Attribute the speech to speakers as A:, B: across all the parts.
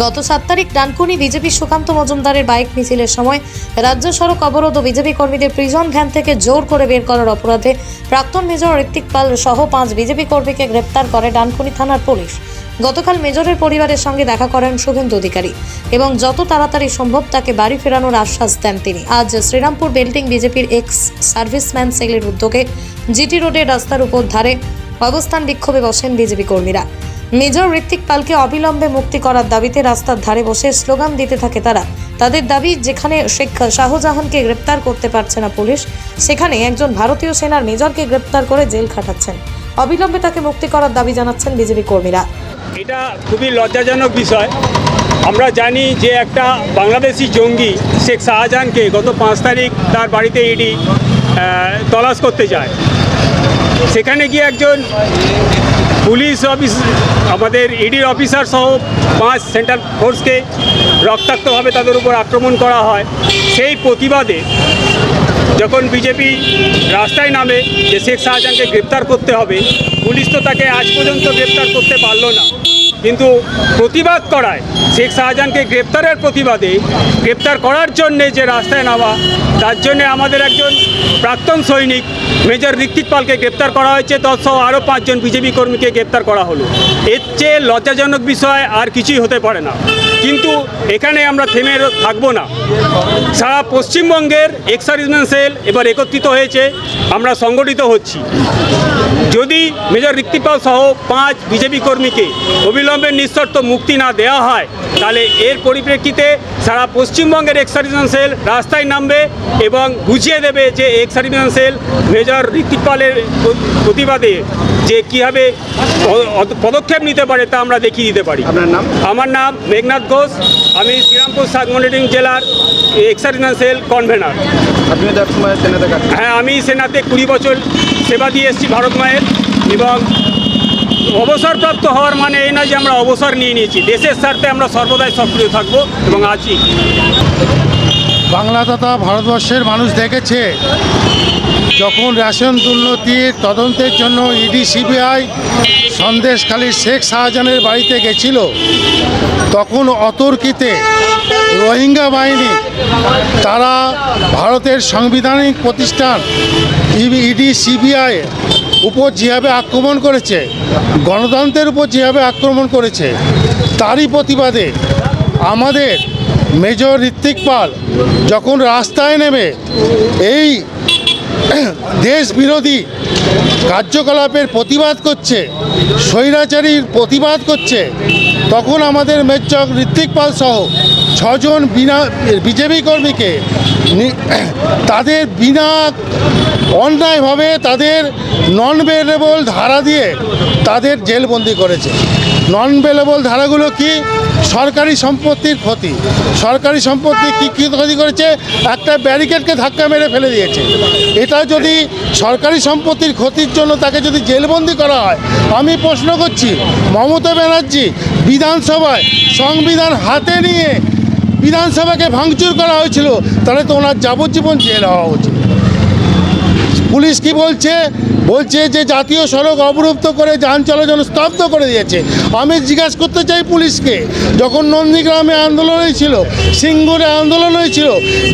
A: গত সাত তারিখ ডানকুনি বিজেপি সুকান্ত মজুমদারের বাইক মিছিলের সময় রাজ্য সড়ক অবরোধ ও বিজেপি কর্মীদের প্রিজন ভ্যান থেকে জোর করে বের করার অপরাধে প্রাক্তন মেজর ঋত্বিক পাল সহ পাঁচ বিজেপি কর্মীকে গ্রেপ্তার করে ডানকুনি থানার পুলিশ। গতকাল মেজরের পরিবারের সঙ্গে দেখা করেন শুভেন্দু অধিকারী এবং যত তাড়াতাড়ি সম্ভব তাকে বাড়ি ফেরানোর আশ্বাস দেন তিনি। আজ শ্রীরামপুর বেল্টিং বিজেপির এক্স সার্ভিসম্যান সেলের উদ্যোগে জিটি রোডের রাস্তার উপর ধারে অবস্থান বিক্ষোভে বসেন বিজেপি কর্মীরা। মেজর ঋত্বিক পালকে অবিলম্বে মুক্তি করার দাবিতে রাস্তার ধারে বসে স্লোগান দিতে থাকে তারা। তাদের দাবি, যেখানে শেখ শাহজাহানকে গ্রেপ্তার করতে পারছে না পুলিশ, সেখানে একজন ভারতীয় সেনার মেজরকে গ্রেপ্তার করে জেল খাটাচ্ছেন। অবিলম্বে তাকে মুক্তি করার দাবি জানাচ্ছেন বিজেপি কর্মীরা।
B: এটা খুবই লজ্জাজনক বিষয়। আমরা জানি যে একটা বাংলাদেশি জঙ্গি শেখ শাহজাহানকে গত পাঁচ তারিখ তার বাড়িতে ইডি তলাশ করতে যায়। সেখানে গিয়ে একজন পুলিশ অফিস, আমাদের ইডির অফিসার সহ পাঁচ সেন্ট্রাল ফোর্সকে রক্তাক্তভাবে তাদের উপর আক্রমণ করা হয়। সেই প্রতিবাদে যখন বিজেপি রাস্তায় নামে যে শেখ শাহজাহানকে গ্রেপ্তার করতে হবে, পুলিশ তো তাকে আজ পর্যন্ত গ্রেপ্তার করতে পারল না। কিন্তু প্রতিবাদ করায় শেখ শাহজাহানকে গ্রেপ্তারের প্রতিবাদে গ্রেপ্তার করার জন্যে যে রাস্তায় নামা, তার জন্যে আমাদের একজন প্রাক্তন সৈনিক মেজর ঋত্বিক পালকে গ্রেপ্তার করা হয়েছে। তৎসহ আরও পাঁচজন বিজেপি কর্মীকে গ্রেপ্তার করা হলো। এর চেয়ে লজ্জাজনক বিষয় আর কিছুই হতে পারে না। কিন্তু এখানে আমরা থেমে থাকব না। সারা পশ্চিমবঙ্গের এক্সারিজমেন্ট সেল এবার একত্রিত হয়েছে। আমরা সংগঠিত হচ্ছি। যদি মেজর ঋত্বিপাল সহ পাঁচ বিজেপি কর্মীকে অবিলম্বে নিঃশর্ত মুক্তি না দেওয়া হয় তাহলে এর পরিপ্রেক্ষিতে সারা পশ্চিমবঙ্গের এক্সারিজমেন্ট সেল রাস্তায় নামবে এবং বুঝিয়ে দেবে যে এক্সারিজমেন্ট সেল মেজর ঋত্বিপালের প্রতিবাদে যে কীভাবে পদক্ষেপ নিতে পারে তা আমরা দেখিয়ে দিতে পারি।
C: আপনার নাম?
B: আমার নাম মেঘনাথ ঘোষ। আমি শ্রীরামপুর সাব মনিটরিং জেলার এক্সারিজমেন্ট সেল কনভেনার
C: আপনি
B: হ্যাঁ আমি সেনাতে কুড়ি বছর সেবা দিয়ে এসেছি ভারত মায়ের এবং অবসরপ্রাপ্ত হওয়ার মানে এই নয় যে আমরা অবসর নিয়ে নিয়েছি। দেশের স্বার্থে আমরা সর্বদাই সক্রিয় থাকব এবং আছি।
D: বাংলা তথা ভারতবর্ষের মানুষ দেখেছে, যখন রেশন দুর্নীতির তদন্তের জন্য ইডি, সিবিআই সন্দেশখালীর শেখ শাহজাহানের বাড়িতে গেছিল, তখন অতর্কিতে রোহিঙ্গা বাহিনী, তারা ভারতের সাংবিধানিক প্রতিষ্ঠান ইডি, সিবিআই উপর যেভাবে আক্রমণ করেছে, গণতন্ত্রের উপর যেভাবে আক্রমণ করেছে, তারই প্রতিবাদে আমাদের মেজর ঋত্বিক পাল যখন রাস্তায় নেমে এই দেশ বিরোধী কার্যকলাপের প্রতিবাদ করছে, স্বৈরাচারীর প্রতিবাদ করছে, তখন আমাদের মেজর ঋত্বিক পাল সহ ছজন বিনা বিজেপি কর্মীকে তাদের বিনা অন্যায়ভাবে তাদের নন বেলেবল ধারা দিয়ে তাদের জেলবন্দি করেছে। নন বেলেবল ধারাগুলো কি? সরকারি সম্পত্তির ক্ষতি। সরকারি সম্পত্তি কী কী ক্ষতি করেছে? একটা ব্যারিকেডকে ধাক্কা মেরে ফেলে দিয়েছে। এটা যদি সরকারি সম্পত্তির ক্ষতির জন্য তাকে যদি জেলবন্দি করা হয়, আমি প্রশ্ন করছি, মমতা ব্যানার্জি বিধানসভায় সংবিধান হাতে নিয়ে বিধানসভাকে ভাঙচুর করা হয়েছিল তাহলে তো ওনার যাবজ্জীবন জেল হওয়া উচিত। পুলিশ কি বলছে? বলছে যে জাতীয় সড়ক অবরুদ্ধ করে যান চলাচল স্তব্ধ করে দিয়েছে। আমি জিজ্ঞাসা করতে চাই পুলিশকে, যখন নন্দীগ্রামে আন্দোলন হয়েছিল, সিঙ্গুরে আন্দোলন হয়েছিল,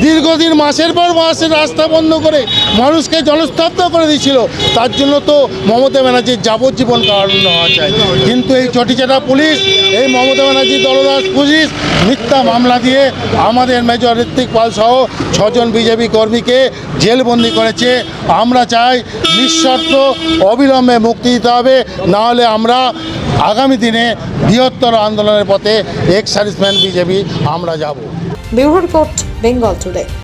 D: দীর্ঘদিন মাসের পর মাসের রাস্তা বন্ধ করে মানুষকে জনস্তব্ধ করে দিয়েছিল, তার জন্য তো মমতা ব্যানার্জির যাবজ্জীবন কারণ হওয়া চাই। কিন্তু এই চটিচাটা পুলিশ, এই মমতা ব্যানার্জির দলদাস পুলিশ, মিথ্যা মামলা দিয়ে আমাদের মেজর ঋত্বিক পাল সহ ছজন বিজেপি কর্মীকে জেলবন্দি করেছে। আমরা চাই নিঃশর্ত অবিলম্বে মুক্তি দিতে হবে নাহলে আমরা আগামী দিনে বৃহত্তর আন্দোলনের পথে এক্স সার্ভিসম্যান বিজেপি, আমরা যাব।
A: Report Bengal today.